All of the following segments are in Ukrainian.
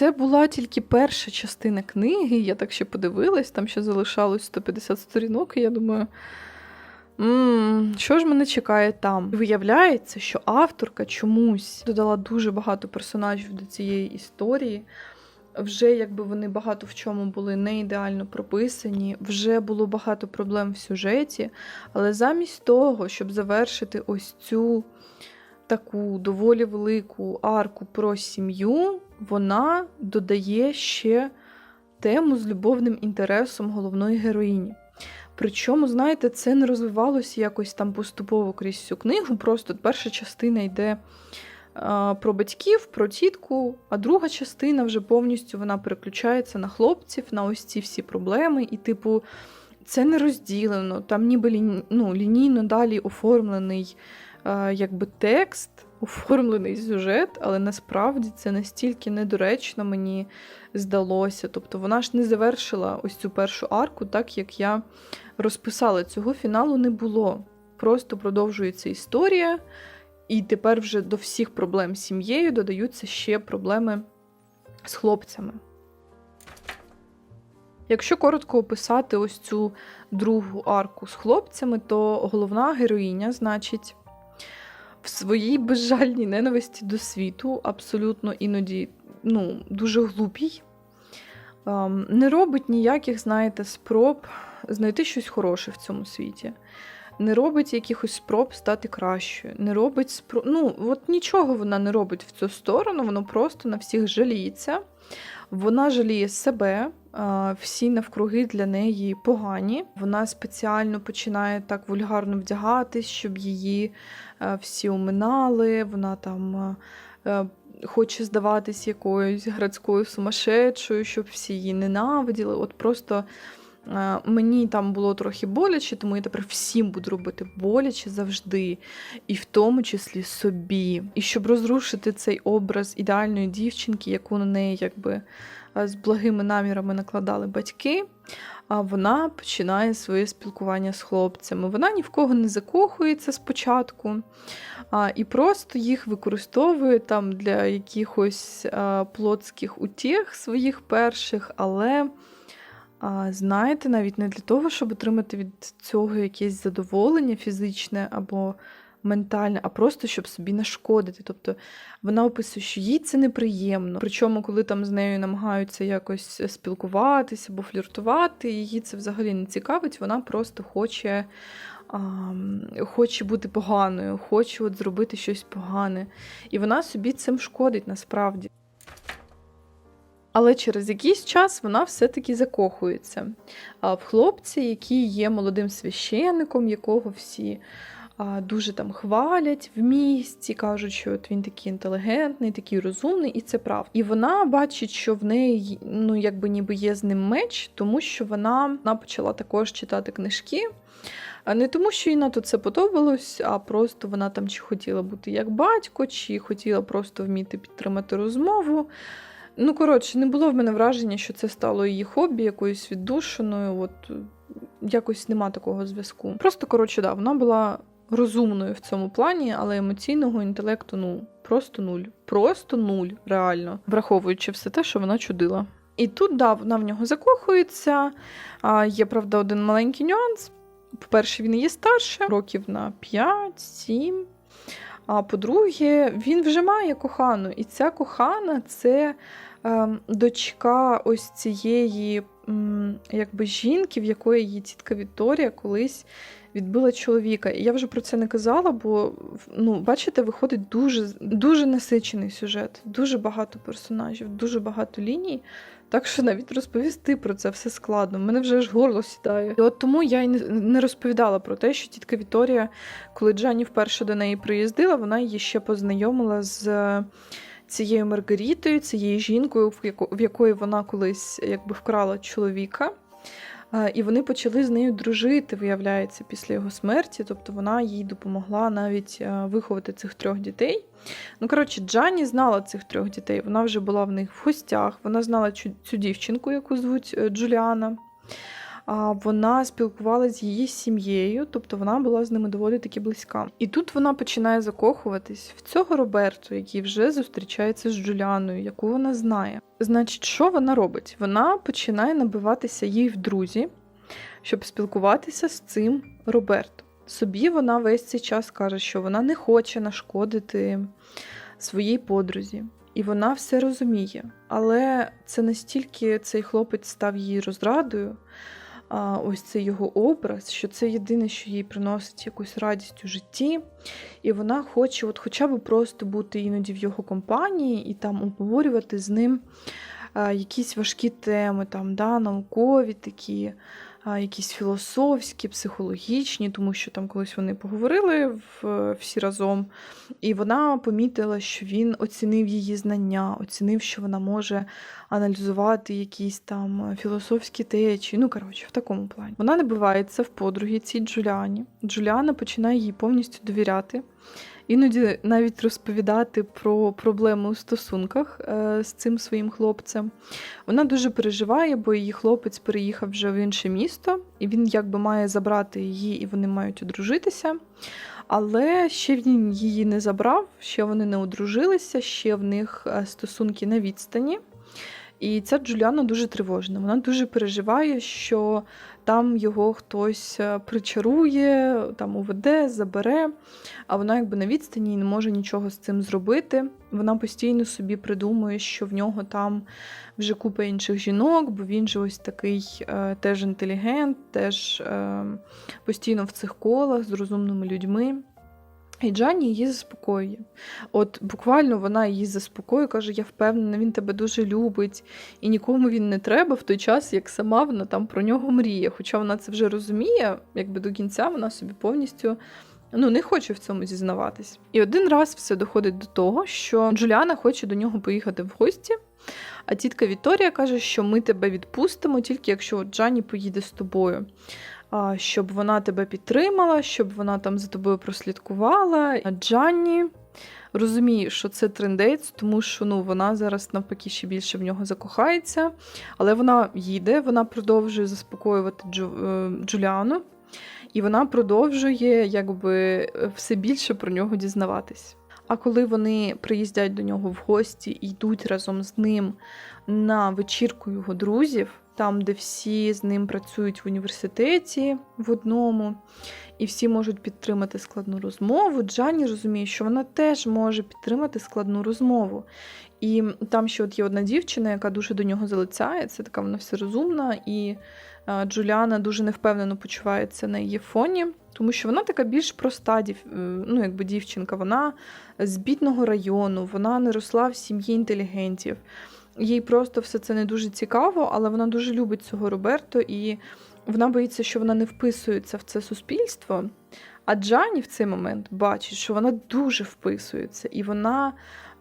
це була тільки перша частина книги. Я так ще подивилась, там ще залишалось 150 сторінок, і я думаю. м що ж мене чекає там? Виявляється, що авторка чомусь додала дуже багато персонажів до цієї історії. Вже якби вони багато в чому були не ідеально прописані, вже було багато проблем в сюжеті. Але замість того, щоб завершити ось цю таку доволі велику арку про сім'ю, вона додає ще тему з любовним інтересом головної героїні. Причому, знаєте, це не розвивалося якось там поступово крізь всю книгу. Просто перша частина йде про батьків, про тітку, а друга частина вже повністю вона переключається на хлопців, на ось ці всі проблеми. І, типу, це не розділено, там ніби ну, лінійно далі оформлений якби текст, оформлений сюжет, але насправді це настільки недоречно мені здалося. Тобто вона ж не завершила ось цю першу арку, так як я розписала. Цього фіналу не було. Просто продовжується історія, і тепер вже до всіх проблем з сім'єю додаються ще проблеми з хлопцями. Якщо коротко описати ось цю другу арку з хлопцями, то головна героїня, значить, в своїй безжальній ненависті до світу, абсолютно іноді ну, дуже глупій, ем, не робить ніяких, знаєте, спроб знайти щось хороше в цьому світі. Не робить якихось спроб стати кращою, не робить спроб. Ну, от нічого вона не робить в цю сторону, воно просто на всіх жаліється. Вона жаліє себе, всі навкруги для неї погані. Вона спеціально починає так вульгарно вдягатись, щоб її всі оминали. Вона там а, а, хоче здаватись якоюсь градською сумасшедшою, щоб всі її ненавиділи. От просто Е, Мені там було трохи боляче, тому я тепер всім буду робити боляче завжди, і в тому числі собі. І щоб розрушити цей образ ідеальної дівчинки, яку на неї якби е, з благими намірами накладали батьки. А вона починає своє спілкування з хлопцями. Вона ні в кого не закохується спочатку, а, і просто їх використовує там для якихось а, плотських утіх своїх перших, але знаєте, навіть не для того, щоб отримати від цього якесь задоволення фізичне або ментальне, а просто щоб собі нашкодити. Тобто вона описує, що їй це неприємно. Причому, коли там з нею намагаються якось спілкуватися або фліртувати, її це взагалі не цікавить, вона просто хоче. Хоче бути поганою, хоче от зробити щось погане. І вона собі цим шкодить насправді. Але через якийсь час вона все-таки закохується в хлопця, який є молодим священником, якого всі дуже там хвалять в місті, кажуть, що от він такий інтелігентний, такий розумний, і це правда. І вона бачить, що в неї ну, якби ніби є з ним меч, тому що вона, вона почала також читати книжки. Не тому, що їй на то це подобалось, а просто вона там чи хотіла бути як батько, чи хотіла просто вміти підтримати розмову. Ну, коротше, не було в мене враження, що це стало її хобі, якоюсь віддушеною. От якось нема такого зв'язку. Просто, коротше, да, вона була розумною в цьому плані, але емоційного інтелекту ну, просто нуль. Просто нуль, реально, враховуючи все те, що вона чудила. І тут, да, вона в нього закохується. А, Є, правда, один маленький нюанс. По-перше, він є старше, років на 5-7. А по-друге, він вже має кохану, і ця кохана це дочка ось цієї якби жінки, в якої її тітка Вікторія колись відбила чоловіка. І я вже про це не казала, бо ну, бачите, виходить дуже, дуже насичений сюжет, дуже багато персонажів, дуже багато ліній. Так що навіть розповісти про це все складно. У мене вже аж горло сідає. І от тому я й не розповідала про те, що тітка Віторія, коли Джані вперше до неї приїздила, вона її ще познайомила з цією Маргарітою, цією жінкою, в якої вона колись якби вкрала чоловіка. І вони почали з нею дружити, виявляється, після його смерті. Тобто вона їй допомогла навіть виховати цих трьох дітей. Ну, коротше, Джані знала цих трьох дітей. Вона вже була в них в гостях, вона знала цю, дівчинку, яку звуть е, Джуліана. А, вона спілкувалася з її сім'єю, тобто вона була з ними доволі таки близька. І тут вона починає закохуватись в цього Роберту, який вже зустрічається з Джуліаною, яку вона знає. Значить, що вона робить? Вона починає набиватися їй в друзі, щоб спілкуватися з цим Робертом. Собі вона весь цей час каже, що вона не хоче нашкодити своїй подрузі. І вона все розуміє. Але це настільки цей хлопець став її розрадою, а, ось цей його образ, що це єдине, що їй приносить якусь радість у житті. І вона хоче, от хоча б просто бути іноді в його компанії і там обговорювати з ним а, якісь важкі теми, там, да, наукові такі. Якісь філософські, психологічні, тому що там колись вони поговорили всі разом, і вона помітила, що він оцінив її знання, оцінив, що вона може аналізувати якісь там філософські течії. Ну, коротше, в такому плані. Вона набивається в подруги цій Джуліані. Джуліана починає їй повністю довіряти. Іноді навіть розповідати про проблеми у стосунках е, з цим своїм хлопцем. Вона дуже переживає, бо її хлопець переїхав вже в інше місто, і він якби має забрати її, і вони мають одружитися. Але ще він її не забрав, ще вони не одружилися, ще в них е, стосунки на відстані. І ця Джуліана дуже тривожна. Вона дуже переживає, що там його хтось е, причарує, там уведе, забере, а вона якби на відстані і не може нічого з цим зробити. Вона постійно собі придумує, що в нього там вже купа інших жінок, бо він же ось такий е, теж інтелігент, теж е, постійно в цих колах з розумними людьми. І Джані її заспокоює. От буквально вона її заспокоює, каже: Я впевнена, він тебе дуже любить, і нікому він не треба в той час, як сама вона там про нього мріє. Хоча вона це вже розуміє, якби до кінця вона собі повністю ну, не хоче в цьому зізнаватись. І один раз все доходить до того, що Джуліана хоче до нього поїхати в гості. А тітка Вікторія каже, що ми тебе відпустимо, тільки якщо Джані поїде з тобою щоб вона тебе підтримала, щоб вона там за тобою прослідкувала. Джанні розуміє, що це трендець, тому що ну, вона зараз навпаки ще більше в нього закохається. Але вона їде, вона продовжує заспокоювати Джу, е, Джуліану, і вона продовжує якби все більше про нього дізнаватись. А коли вони приїздять до нього в гості і йдуть разом з ним на вечірку його друзів, там, де всі з ним працюють в університеті в одному, і всі можуть підтримати складну розмову. Джані розуміє, що вона теж може підтримати складну розмову. І там ще от є одна дівчина, яка дуже до нього залицяє. Це така вона все розумна, і Джуліана дуже невпевнено почувається на її фоні, тому що вона така більш проста. Е, ну, якби дівчинка. Вона з бідного району, вона не росла в сім'ї інтелігентів. Їй просто все це не дуже цікаво, але вона дуже любить цього Роберто, і вона боїться, що вона не вписується в це суспільство. А Джані в цей момент бачить, що вона дуже вписується, і вона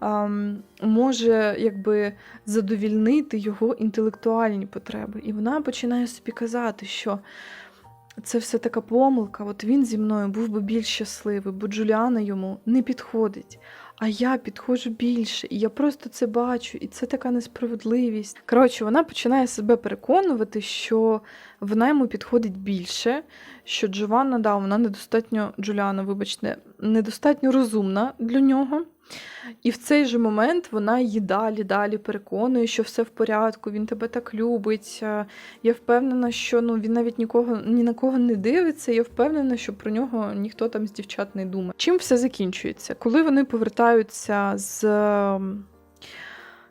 ем, може якби задовільнити його інтелектуальні потреби. І вона починає собі казати, що це все така помилка. От він зі мною був би більш щасливий, бо Джуліана йому не підходить а я підходжу більше, і я просто це бачу, і це така несправедливість. Коротше, вона починає себе переконувати, що вона йому підходить більше, що Джованна, да, вона недостатньо Джуліана, вибачте, недостатньо розумна для нього. І в цей же момент вона її далі, далі переконує, що все в порядку, він тебе так любить. Я впевнена, що ну, він навіть нікого ні на кого не дивиться. Я впевнена, що про нього ніхто там з дівчат не думає. Чим все закінчується? Коли вони повертаються з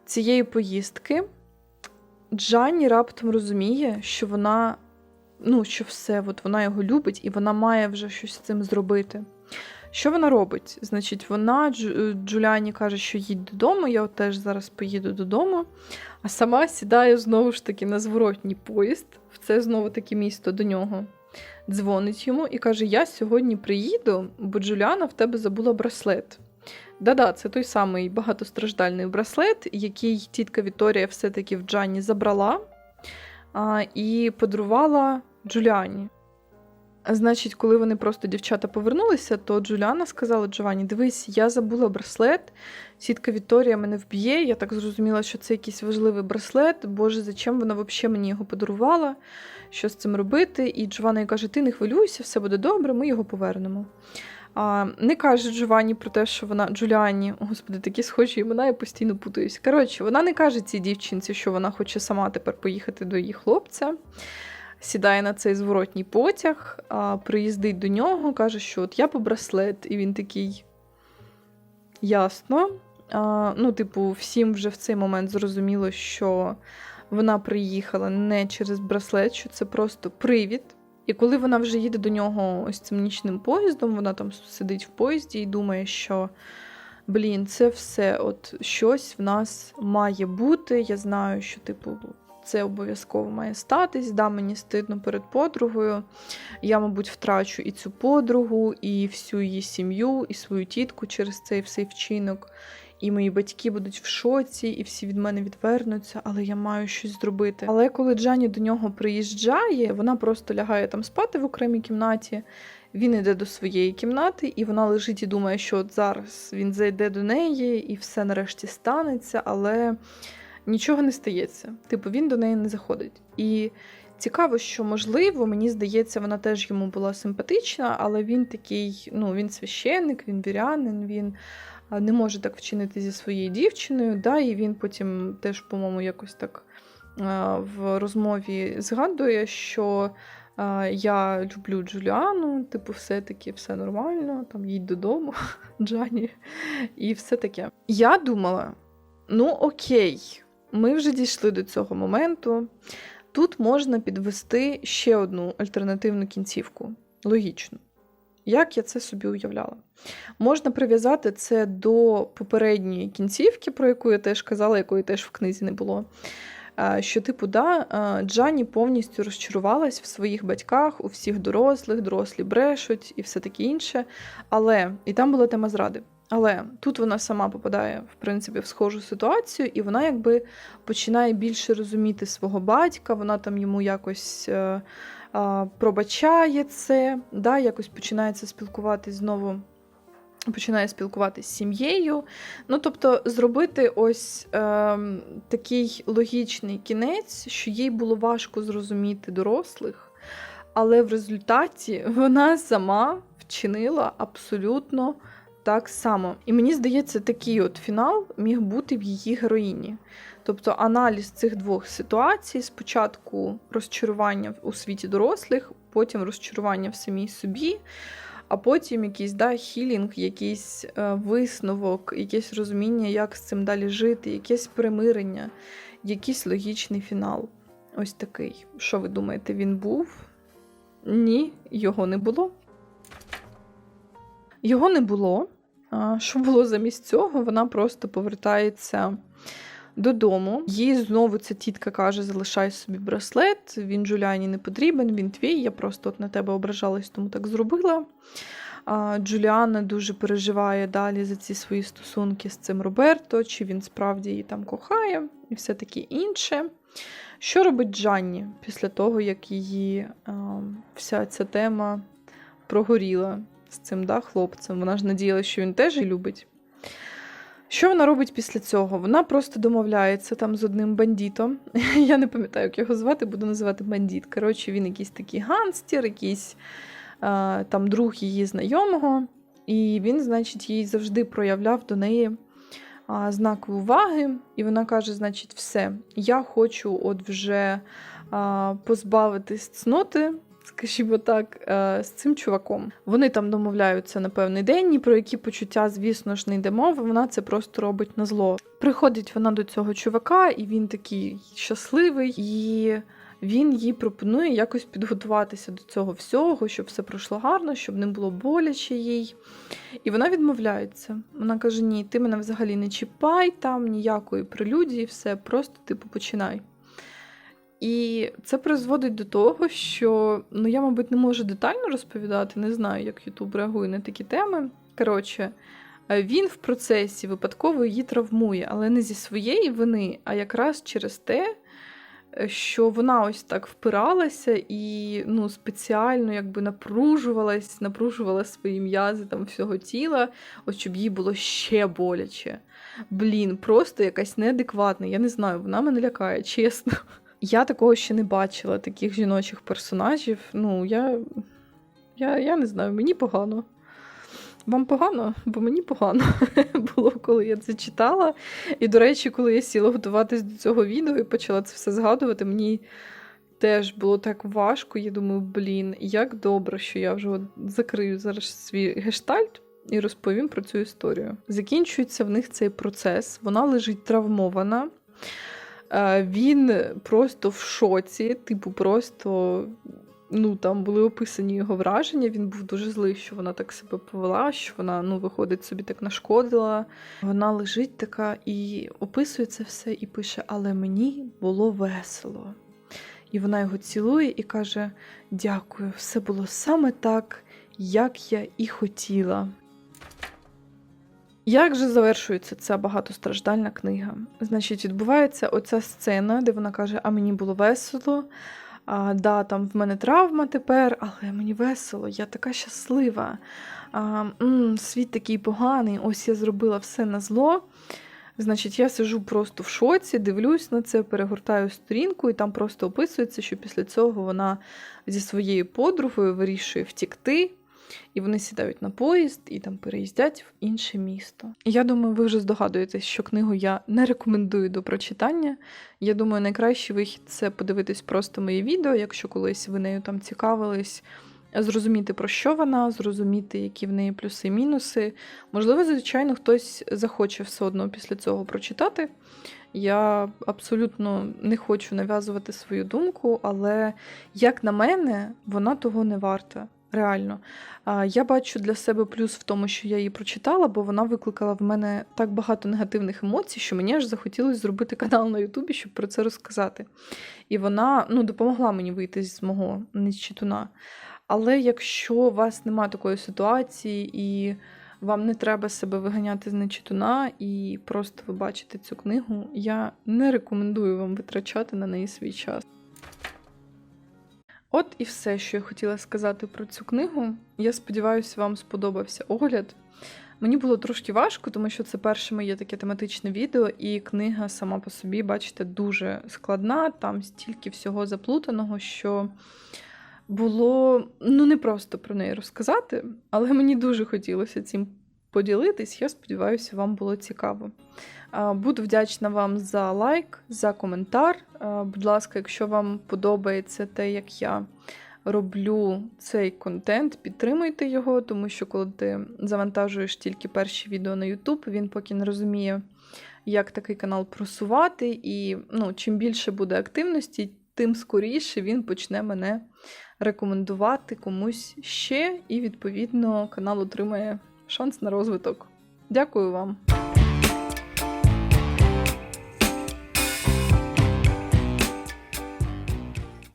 цієї поїздки, Джанні раптом розуміє, що вона, ну, що все, от вона його любить, і вона має вже щось з цим зробити. Що вона робить? Значить, вона е, Джуляні каже, що їдь додому, я от теж зараз поїду додому, а сама сідає знову ж таки на зворотній поїзд, в це знову таки місто до нього. Дзвонить йому і каже: Я сьогодні приїду, бо Джуляна в тебе забула браслет. Да-да, це той самий багатостраждальний браслет, який тітка Віторія все-таки в Джані забрала а, і подарувала Джуліані. Значить, коли вони просто дівчата повернулися, то Джуліана сказала Джованні: дивись, я забула браслет. Сітка Вікторія мене вб'є. Я так зрозуміла, що це якийсь важливий браслет. Боже, зачем вона взагалі мені його подарувала? Що з цим робити? І Джованна каже: Ти не хвилюйся, все буде добре, ми його повернемо. А, Не каже Джованні про те, що вона Джуліані, господи, такі схожі імена, я постійно путаюсь. Коротше, вона не каже цій дівчинці, що вона хоче сама тепер поїхати до її хлопця. Сідає на цей зворотній потяг, приїздить до нього, каже, що от я по браслет, і він такий ясно. А, Ну, типу, всім вже в цей момент зрозуміло, що вона приїхала не через браслет, що це просто привід. І коли вона вже їде до нього ось цим нічним поїздом, вона там сидить в поїзді і думає, що блін, це все от щось в нас має бути. Я знаю, що, типу, це обов'язково має статись. Да, мені стидно перед подругою. Я, мабуть, втрачу і цю подругу, і всю її сім'ю, і свою тітку через цей всей вчинок. І мої батьки будуть в шоці, і всі від мене відвернуться, але я маю щось зробити. Але коли Джані до нього приїжджає, вона просто лягає там спати в окремій кімнаті. Він йде до своєї кімнати, і вона лежить і думає, що от зараз він зайде до неї, і все нарешті станеться, але нічого не стається. Типу, він до неї не заходить. І цікаво, що можливо, мені здається, вона теж йому була симпатична, але він такий, ну він священник, він вірянин, він не може так вчинити зі своєю дівчиною. Да, І він потім теж, по-моєму, якось так в розмові згадує, що я люблю Джуліану, типу, все-таки все нормально, там їдь додому, Джані, і все таке. Я думала: ну окей, ми вже дійшли до цього моменту. Тут можна підвести ще одну альтернативну кінцівку. Логічно. Як я це собі уявляла? Можна прив'язати це до попередньої кінцівки, про яку я теж казала, якої теж в книзі не було. Що, типу, да, Джані повністю розчарувалась в своїх батьках, у всіх дорослих, дорослі брешуть і все таке інше. Але і там була тема зради. Але тут вона сама попадає, в принципі, в схожу ситуацію, і вона якби починає більше розуміти свого батька, вона там йому якось е, е, пробачає це, да, якось починається спілкуватись знову. Починає спілкуватися з сім'єю. Ну, тобто, зробити ось е, такий логічний кінець, що їй було важко зрозуміти дорослих, але в результаті вона сама вчинила абсолютно так само. І мені здається, такий от фінал міг бути в її героїні. Тобто аналіз цих двох ситуацій: спочатку розчарування у світі дорослих, потім розчарування в самій собі, а потім якийсь да, хілінг, якийсь е, висновок, якесь розуміння, як з цим далі жити, якесь примирення, якийсь логічний фінал. Ось такий. Що ви думаєте, він був? Ні, його не було. Його не було. Що було замість цього? Вона просто повертається додому. Їй знову ця тітка каже: залишай собі браслет, він Джуліані не потрібен, він твій. Я просто от на тебе ображалась, тому так зробила. Джуліана дуже переживає далі за ці свої стосунки з цим Роберто, чи він справді її там кохає, і все таке інше. Що робить Джанні після того, як її вся ця тема прогоріла? З цим да, хлопцем. Вона ж надіялася, що він теж її любить. Що вона робить після цього? Вона просто домовляється там з одним бандитом. Я не пам'ятаю, як його звати, буду називати бандит. Коротше, він якийсь такий ганстер, якийсь а, там друг її знайомого. І він, значить, їй завжди проявляв до неї а, знаки уваги. І вона каже: значить, все, я хочу от вже а, позбавитись цноти скажімо так, е, з цим чуваком. Вони там домовляються на певний день, ні про які почуття, звісно ж, не йде мова. Вона це просто робить на зло. Приходить вона до цього чувака, і він такий щасливий, і він їй пропонує якось підготуватися до цього всього, щоб все пройшло гарно, щоб не було боляче їй. І вона відмовляється. Вона каже: Ні, ти мене взагалі не чіпай, там ніякої прелюдії, все, просто типу починай. І це призводить до того, що ну я, мабуть, не можу детально розповідати, не знаю, як Ютуб реагує на такі теми. Коротше, е, він в процесі випадково її травмує, але не зі своєї вини, а якраз через те, е, що вона ось так впиралася і ну, спеціально якби напружувалась, напружувала свої м'язи там всього тіла, ось щоб їй було ще боляче. Блін, просто якась неадекватна. Я не знаю, вона мене лякає, чесно. Я такого ще не бачила, таких жіночих персонажів. Ну, я, я, я не знаю, мені погано. Вам погано, бо мені погано було, коли я це читала. І, до речі, коли я сіла готуватись до цього відео і почала це все згадувати, мені теж було так важко. Я думаю, блін, як добре, що я вже от закрию зараз свій гештальт і розповім про цю історію. Закінчується в них цей процес, вона лежить травмована. Він просто в шоці, типу, просто ну, там були описані його враження. Він був дуже злий, що вона так себе повела, що вона, ну, виходить, собі так нашкодила. Вона лежить така і описує це все і пише: Але мені було весело. І вона його цілує і каже: Дякую, все було саме так, як я і хотіла. Як же завершується ця багатостраждальна книга? Значить, відбувається оця сцена, де вона каже: А мені було весело. А, да, там в мене травма тепер, але мені весело, я така щаслива. А, м, світ такий поганий, ось я зробила все на зло. Значить, я сижу просто в шоці, дивлюсь на це, перегортаю сторінку, і там просто описується, що після цього вона зі своєю подругою вирішує втікти. І вони сідають на поїзд і там переїздять в інше місто. Я думаю, ви вже здогадуєтесь, що книгу я не рекомендую до прочитання. Я думаю, найкращий вихід це подивитись просто моє відео, якщо колись ви нею там цікавились. Зрозуміти, про що вона, зрозуміти, які в неї плюси і мінуси. Можливо, звичайно, хтось захоче все одно після цього прочитати. Я абсолютно не хочу нав'язувати свою думку, але, як на мене, вона того не варта. Реально. Я бачу для себе плюс в тому, що я її прочитала, бо вона викликала в мене так багато негативних емоцій, що мені аж захотілося зробити канал на Ютубі, щоб про це розказати. І вона ну, допомогла мені вийти з мого нечитуна. Але якщо у вас немає такої ситуації, і вам не треба себе виганяти з нечитуна, і просто ви бачите цю книгу, я не рекомендую вам витрачати на неї свій час. От і все, що я хотіла сказати про цю книгу. Я сподіваюся, вам сподобався огляд. Мені було трошки важко, тому що це перше моє таке тематичне відео, і книга сама по собі, бачите, дуже складна, там стільки всього заплутаного, що було ну не просто про неї розказати, але мені дуже хотілося цим поділитись. Я сподіваюся, вам було цікаво. Буду вдячна вам за лайк, за коментар. А, Будь ласка, якщо вам подобається те, як я роблю цей контент, підтримуйте його, тому що коли ти завантажуєш тільки перші відео на YouTube, він поки не розуміє, як такий канал просувати. І ну, чим більше буде активності, тим скоріше він почне мене рекомендувати комусь ще, і, відповідно, канал отримає шанс на розвиток. Дякую вам!